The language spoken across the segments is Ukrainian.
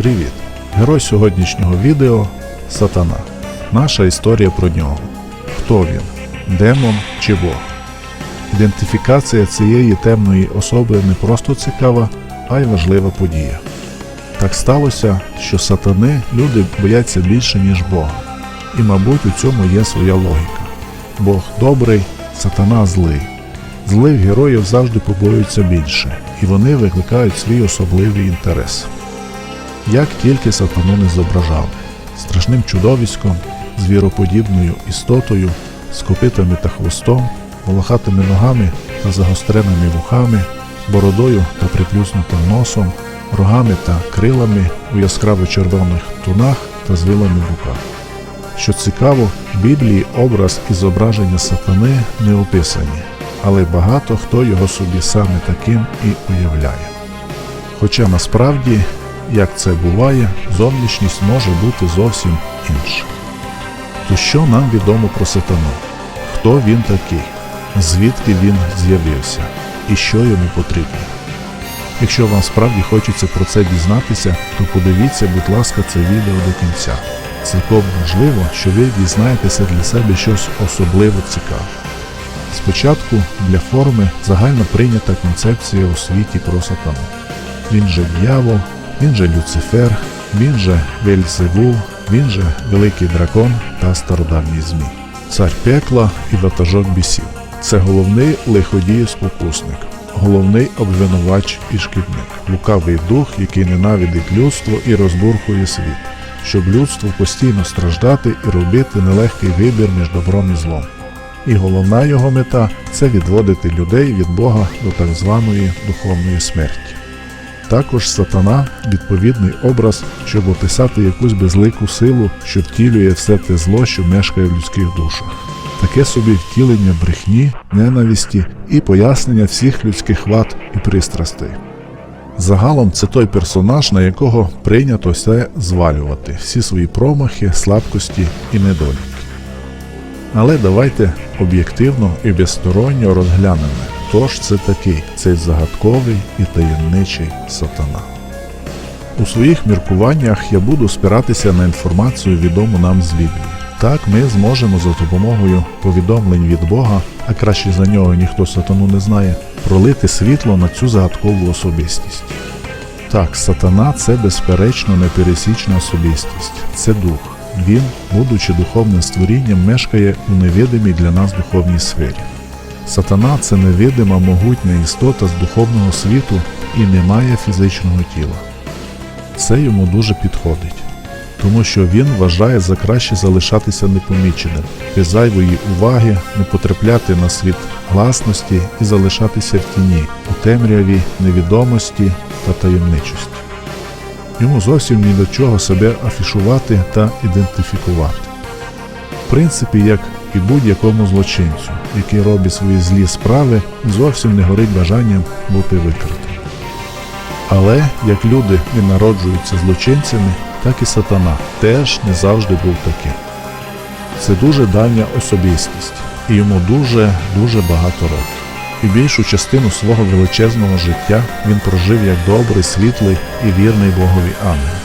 Привіт! Герой сьогоднішнього відео Сатана. Наша історія про нього. Хто він? Демон чи Бог? Ідентифікація цієї темної особи не просто цікава, а й важлива подія. Так сталося, що сатани люди бояться більше, ніж Бога. І, мабуть, у цьому є своя логіка. Бог добрий, сатана злий. Злих героїв завжди побоюються більше, і вони викликають свій особливий інтерес. Як тільки сатану не зображали страшним чудовиськом, звіроподібною істотою, з копитами та хвостом, волохатими ногами та загостреними вухами, бородою та приплюснутим носом, рогами та крилами у яскраво червоних тунах та з вилами в руках. Що цікаво, в Біблії образ і зображення сатани не описані, але багато хто його собі саме таким і уявляє. Хоча насправді, як це буває, зовнішність може бути зовсім інша. То що нам відомо про сатану? Хто він такий? Звідки він з'явився? І що йому потрібно? Якщо вам справді хочеться про це дізнатися, то подивіться, будь ласка, це відео до кінця. Цілком можливо, що ви дізнаєтеся для себе щось особливо цікаве. Спочатку для форми загально прийнята концепція у світі про сатану. Він же дьявол, він же Люцифер, він же Вельзевул, він же Великий Дракон та стародавній Змій, цар пекла і ватажок бісів. Це головний лиходієв-спокусник, головний обвинувач і шкідник, лукавий дух, який ненавидить людство і розбурхує світ, щоб людству постійно страждати і робити нелегкий вибір між добром і злом. І головна його мета це відводити людей від Бога до так званої духовної смерті. Також сатана відповідний образ, щоб описати якусь безлику силу, що втілює все те зло, що мешкає в людських душах. Таке собі втілення брехні, ненависті і пояснення всіх людських вад і пристрастей. Загалом це той персонаж, на якого прийнято все звалювати, всі свої промахи, слабкості і недоліки. Але давайте об'єктивно і безсторонньо розглянемо, хто ж це такий, цей загадковий і таємничий сатана. У своїх міркуваннях я буду спиратися на інформацію відому нам з Біблії. Так ми зможемо за допомогою повідомлень від Бога, а краще за нього ніхто сатану не знає, пролити світло на цю загадкову особистість. Так, сатана це безперечно непересічна особистість, це дух. Він, будучи духовним створінням, мешкає у невидимій для нас духовній сфері. Сатана це невидима могутня істота з духовного світу і не має фізичного тіла. Це йому дуже підходить, тому що він вважає за краще залишатися непоміченим, без зайвої уваги, не потрапляти на світ гласності і залишатися в тіні, у темряві, невідомості та таємничості. Йому зовсім ні до чого себе афішувати та ідентифікувати. В принципі, як і будь-якому злочинцю, який робить свої злі справи, зовсім не горить бажанням бути викритим. Але як люди не народжуються злочинцями, так і сатана теж не завжди був таким. Це дуже давня особистість, і йому дуже-дуже багато років. І більшу частину свого величезного життя він прожив як добрий, світлий і вірний Богові ангел.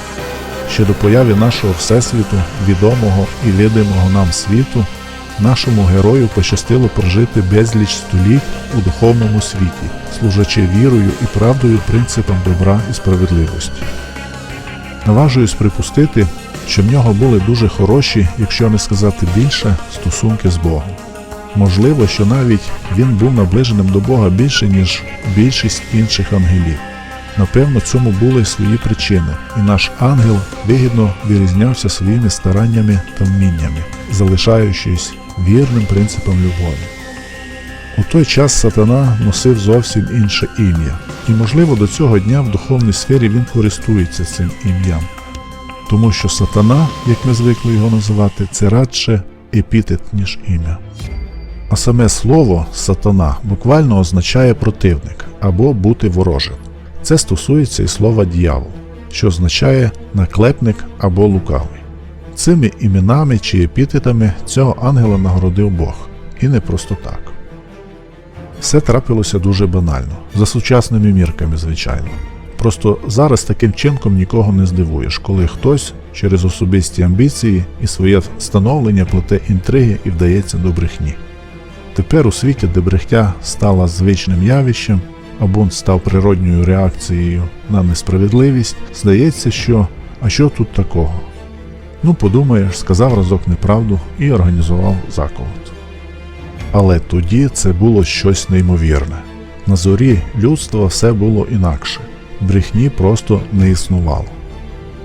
Ще до появи нашого Всесвіту, відомого і видимого нам світу, нашому герою пощастило прожити безліч століть у духовному світі, служачи вірою і правдою принципам добра і справедливості. Наважуюсь припустити, що в нього були дуже хороші, якщо не сказати більше, стосунки з Богом. Можливо, що навіть він був наближеним до Бога більше, ніж більшість інших ангелів. Напевно, цьому були свої причини, і наш ангел вигідно вирізнявся своїми стараннями та вміннями, залишаючись вірним принципам любові. У той час сатана носив зовсім інше ім'я, і, можливо, до цього дня в духовній сфері він користується цим ім'ям. Тому що сатана, як ми звикли його називати, це радше епітет, ніж ім'я. А саме слово сатана буквально означає противник або бути ворожим. Це стосується і слова дьявол, що означає наклепник або лукавий. Цими іменами чи епітетами цього ангела нагородив Бог, і не просто так. Все трапилося дуже банально, за сучасними мірками, звичайно. Просто зараз таким чинком нікого не здивуєш, коли хтось через особисті амбіції і своє становлення плете інтриги і вдається до брехні. Тепер у світі, де брехня стала звичним явищем, а бунт став природньою реакцією на несправедливість, здається, що а що тут такого? Ну, подумаєш, сказав разок неправду і організував заколот. Але тоді це було щось неймовірне. На зорі людства все було інакше, брехні просто не існувало.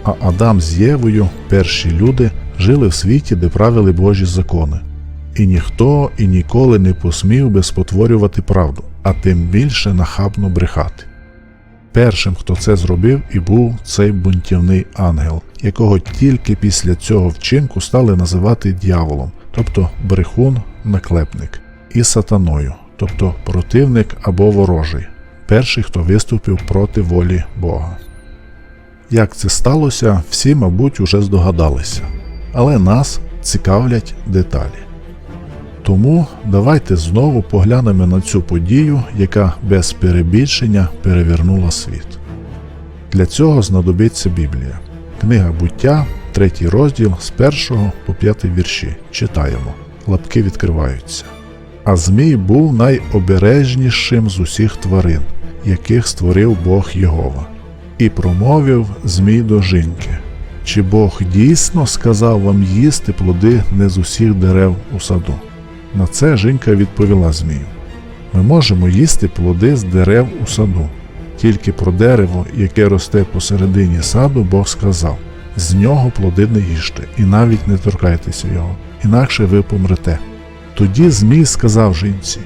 А Адам з Євою, перші люди, жили в світі, де правили Божі закони. І ніхто і ніколи не посмів би спотворювати правду, а тим більше нахабно брехати. Першим, хто це зробив, і був цей бунтівний ангел, якого тільки після цього вчинку стали називати дьяволом, тобто брехун, наклепник, і сатаною, тобто противник або ворожий, перший, хто виступив проти волі Бога. Як це сталося, всі, мабуть, уже здогадалися, але нас цікавлять деталі. Тому давайте знову поглянемо на цю подію, яка без перебільшення перевернула світ. Для цього знадобиться Біблія. Книга буття, третій розділ з 1 по 5 вірші. Читаємо. Лапки відкриваються. А Змій був найобережнішим з усіх тварин, яких створив Бог Єгова. І промовив Змій до жінки: Чи Бог дійсно сказав вам їсти плоди не з усіх дерев у саду? На це жінка відповіла Змію: Ми можемо їсти плоди з дерев у саду. Тільки про дерево, яке росте посередині саду, Бог сказав: з нього плоди не їжте, і навіть не торкайтеся його, інакше ви помрете. Тоді Змій сказав жінці: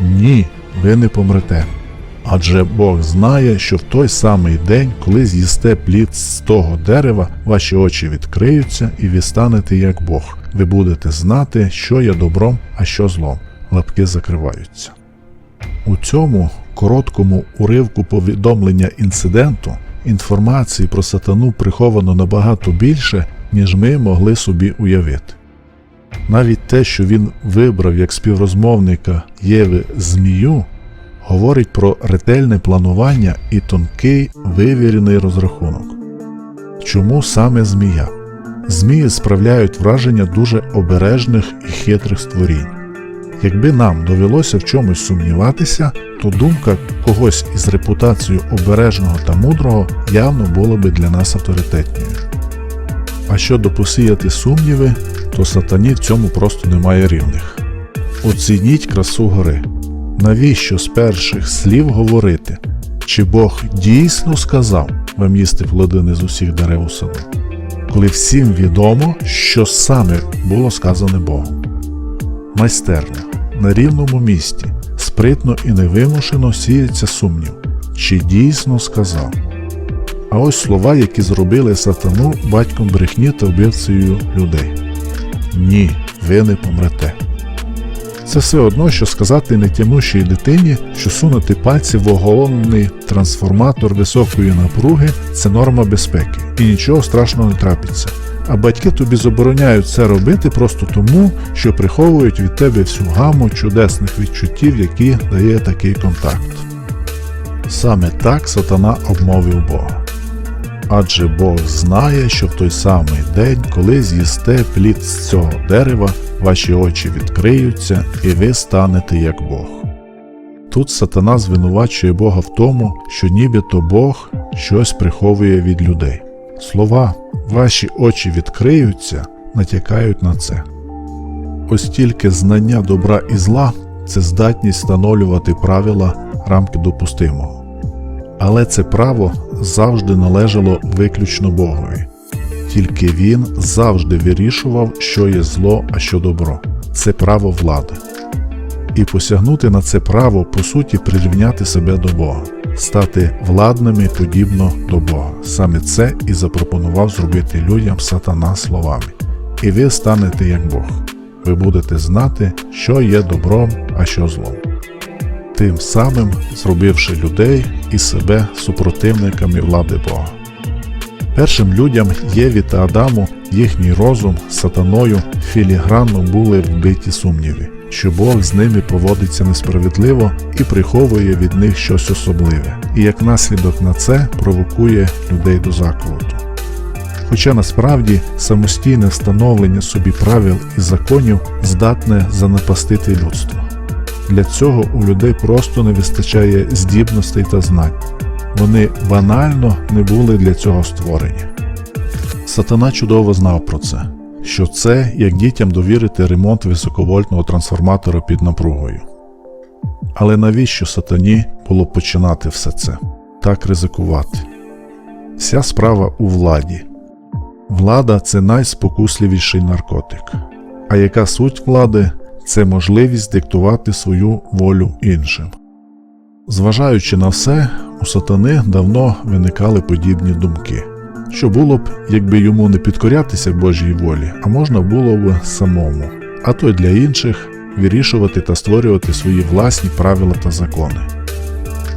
Ні, ви не помрете. Адже Бог знає, що в той самий день, коли з'їсте плід з того дерева, ваші очі відкриються, і ви станете як Бог. Ви будете знати, що є добром, а що злом. Лапки закриваються. У цьому короткому уривку повідомлення інциденту інформації про сатану приховано набагато більше, ніж ми могли собі уявити. Навіть те, що він вибрав як співрозмовника Єви змію, говорить про ретельне планування і тонкий вивірений розрахунок. Чому саме змія? Змії справляють враження дуже обережних і хитрих створінь. Якби нам довелося в чомусь сумніватися, то думка когось із репутацією обережного та мудрого явно була би для нас авторитетною. А щодо посіяти сумніви, то сатані в цьому просто немає рівних. Оцініть красу гори. Навіщо з перших слів говорити? Чи Бог дійсно сказав вам їсти плоди не з усіх дерев у саду? Коли всім відомо, що саме було сказане Богом. Майстерня на рівному місці, спритно і невимушено сіється сумнів, чи дійсно сказав. А ось слова, які зробили сатану батьком брехні та вбивцею людей. Ні, ви не помрете. Це все одно, що сказати нетямущій дитині, що сунути пальці в оголений трансформатор високої напруги це норма безпеки, і нічого страшного не трапиться. А батьки тобі забороняють це робити просто тому, що приховують від тебе всю гаму чудесних відчуттів, які дає такий контакт. Саме так сатана обмовив Бога. Адже Бог знає, що в той самий день, коли з'їсте плід з цього дерева, ваші очі відкриються, і ви станете як Бог. Тут сатана звинувачує Бога в тому, що нібито Бог щось приховує від людей. Слова ваші очі відкриються натякають на це. Ось тільки знання добра і зла це здатність встановлювати правила рамки допустимого. Але це право завжди належало виключно Богові. Тільки він завжди вирішував, що є зло, а що добро. Це право влади. І посягнути на це право, по суті, прирівняти себе до Бога, стати владними подібно до Бога. Саме це і запропонував зробити людям сатана словами. І ви станете як Бог. Ви будете знати, що є добром, а що злом. Тим самим зробивши людей і себе супротивниками влади Бога. Першим людям Єві та Адаму їхній розум сатаною філігранно були вбиті сумніви, що Бог з ними поводиться несправедливо і приховує від них щось особливе, і як наслідок на це провокує людей до заколоту. Хоча насправді самостійне встановлення собі правил і законів здатне занапастити людство. Для цього у людей просто не вистачає здібностей та знань. Вони банально не були для цього створені. Сатана чудово знав про це, що це як дітям довірити ремонт високовольтного трансформатора під напругою. Але навіщо сатані було починати все це, так ризикувати? Вся справа у владі. Влада це найспокусливіший наркотик. А яка суть влади це можливість диктувати свою волю іншим. Зважаючи на все, у сатани давно виникали подібні думки. Що було б, якби йому не підкорятися Божій волі, а можна було б самому, а то й для інших вирішувати та створювати свої власні правила та закони.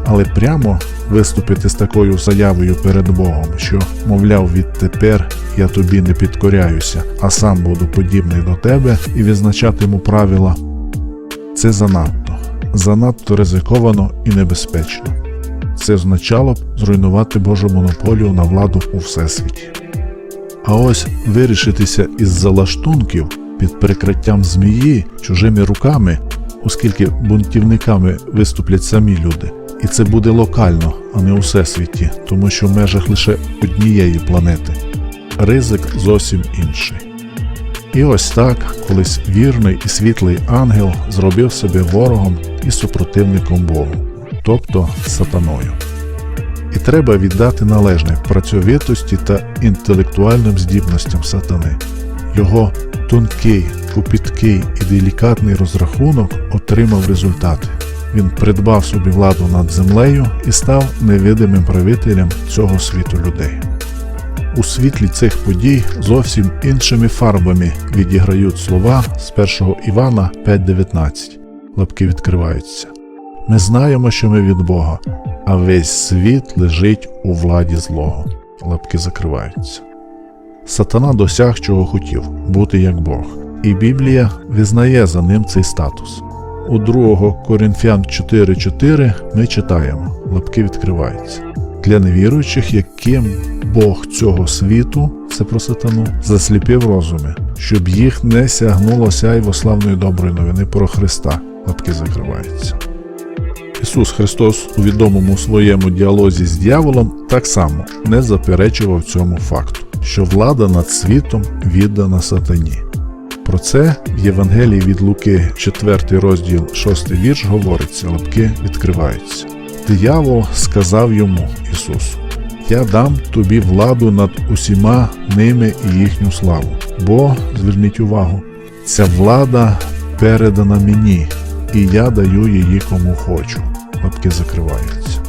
Але прямо виступити з такою заявою перед Богом, що, мовляв, відтепер я тобі не підкоряюся, а сам буду подібний до тебе і визначатиму правила, це занадто, занадто ризиковано і небезпечно. Це означало б зруйнувати Божу монополію на владу у всесвіті. А ось вирішитися із залаштунків під прикриттям змії чужими руками, оскільки бунтівниками виступлять самі люди, і це буде локально, а не у всесвіті, тому що в межах лише однієї планети. Ризик зовсім інший. І ось так колись вірний і світлий ангел зробив себе ворогом і супротивником Богу, тобто сатаною. І треба віддати належне працьовитості та інтелектуальним здібностям сатани. Його тонкий, купіткий і делікатний розрахунок отримав результати. Він придбав собі владу над землею і став невидимим правителем цього світу людей. У світлі цих подій зовсім іншими фарбами відіграють слова з 1 Івана 5.19. Лапки відкриваються. Ми знаємо, що ми від Бога, а весь світ лежить у владі злого. Лапки закриваються. Сатана досяг чого хотів бути як Бог, і Біблія визнає за ним цей статус. У 2 Коринфян 4.4 ми читаємо, лапки відкриваються. Для невіруючих, яким Бог цього світу, це про сатану, засліпив розуми, щоб їх не сягнуло сяйво славної доброї новини про Христа, лапки закриваються. Ісус Христос у відомому своєму діалозі з дьяволом так само не заперечував цьому факту, що влада над світом віддана сатані. Про це в Євангелії від Луки, 4 розділ, 6 вірш говориться, лапки відкриваються. Диявол сказав йому Ісусу: Я дам тобі владу над усіма ними і їхню славу. Бо, зверніть увагу, ця влада передана мені, і я даю її кому хочу. Лапки закриваються.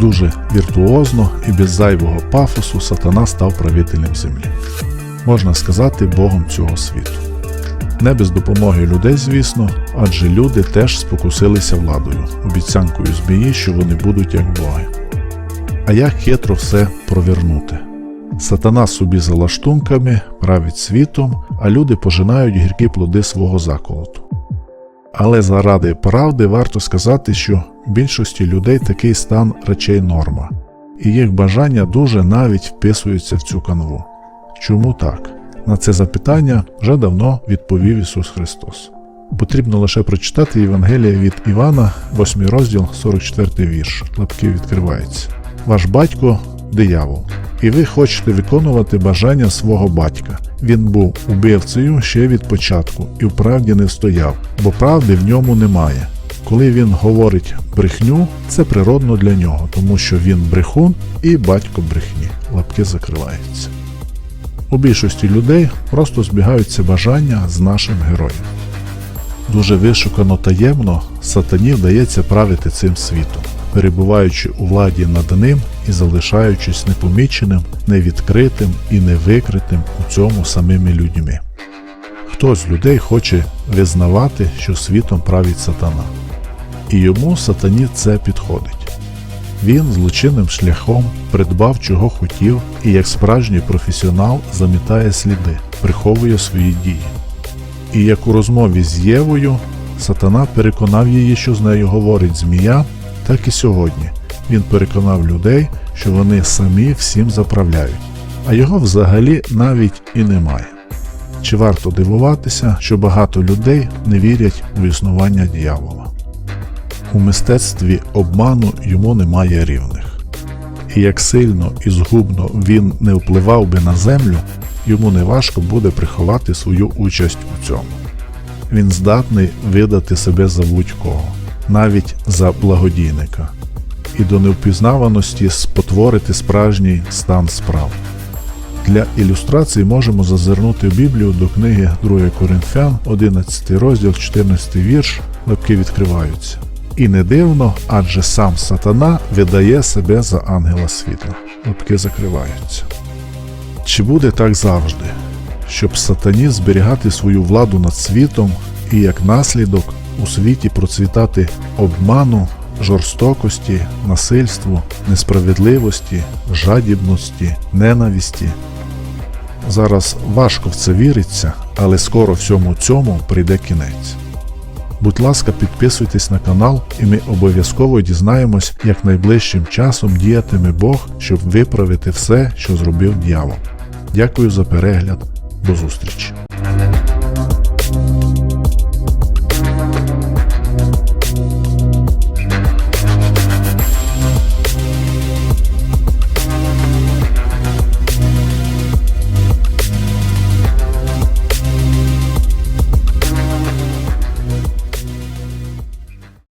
Дуже віртуозно і без зайвого пафосу сатана став правителем землі. Можна сказати, Богом цього світу. Не без допомоги людей, звісно, адже люди теж спокусилися владою, обіцянкою змії, що вони будуть як боги. А як хитро все провернути? Сатана собі за лаштунками править світом, а люди пожинають гіркі плоди свого заколоту. Але заради правди варто сказати, що більшості людей такий стан речей норма, і їх бажання дуже навіть вписуються в цю канву. Чому так? На це запитання вже давно відповів Ісус Христос. Потрібно лише прочитати Євангелія від Івана, 8 розділ, 44 вірш. Лапки відкриваються. Ваш батько диявол, і ви хочете виконувати бажання свого батька. Він був убивцею ще від початку і вправді не встояв, бо правди в ньому немає. Коли він говорить брехню, це природно для нього, тому що він брехун і батько брехні. Лапки закриваються. У більшості людей просто збігаються бажання з нашим героєм. Дуже вишукано таємно сатані вдається правити цим світом, перебуваючи у владі над ним і залишаючись непоміченим, невідкритим і невикритим у цьому самими людьми. Хто з людей хоче визнавати, що світом править сатана, і йому сатані це підходить. Він злочинним шляхом придбав, чого хотів, і як справжній професіонал замітає сліди, приховує свої дії. І як у розмові з Євою, сатана переконав її, що з нею говорить змія, так і сьогодні він переконав людей, що вони самі всім заправляють, а його взагалі навіть і немає. Чи варто дивуватися, що багато людей не вірять у існування дьявола? У мистецтві обману йому немає рівних. І як сильно і згубно він не впливав би на землю, йому неважко буде приховати свою участь у цьому. Він здатний видати себе за будь-кого, навіть за благодійника, і до невпізнаваності спотворити справжній стан справ. Для ілюстрації можемо зазирнути в Біблію до книги 2 Коринфян, 11 розділ, 14 вірш, лапки відкриваються. І не дивно, адже сам сатана видає себе за ангела світла. Лапки закриваються. Чи буде так завжди, щоб сатані зберігати свою владу над світом і як наслідок у світі процвітати обману, жорстокості, насильству, несправедливості, жадібності, ненависті? Зараз важко в це віриться, але скоро всьому цьому прийде кінець. Будь ласка, підписуйтесь на канал, і ми обов'язково дізнаємось, як найближчим часом діятиме Бог, щоб виправити все, що зробив дьявол. Дякую за перегляд. До зустрічі!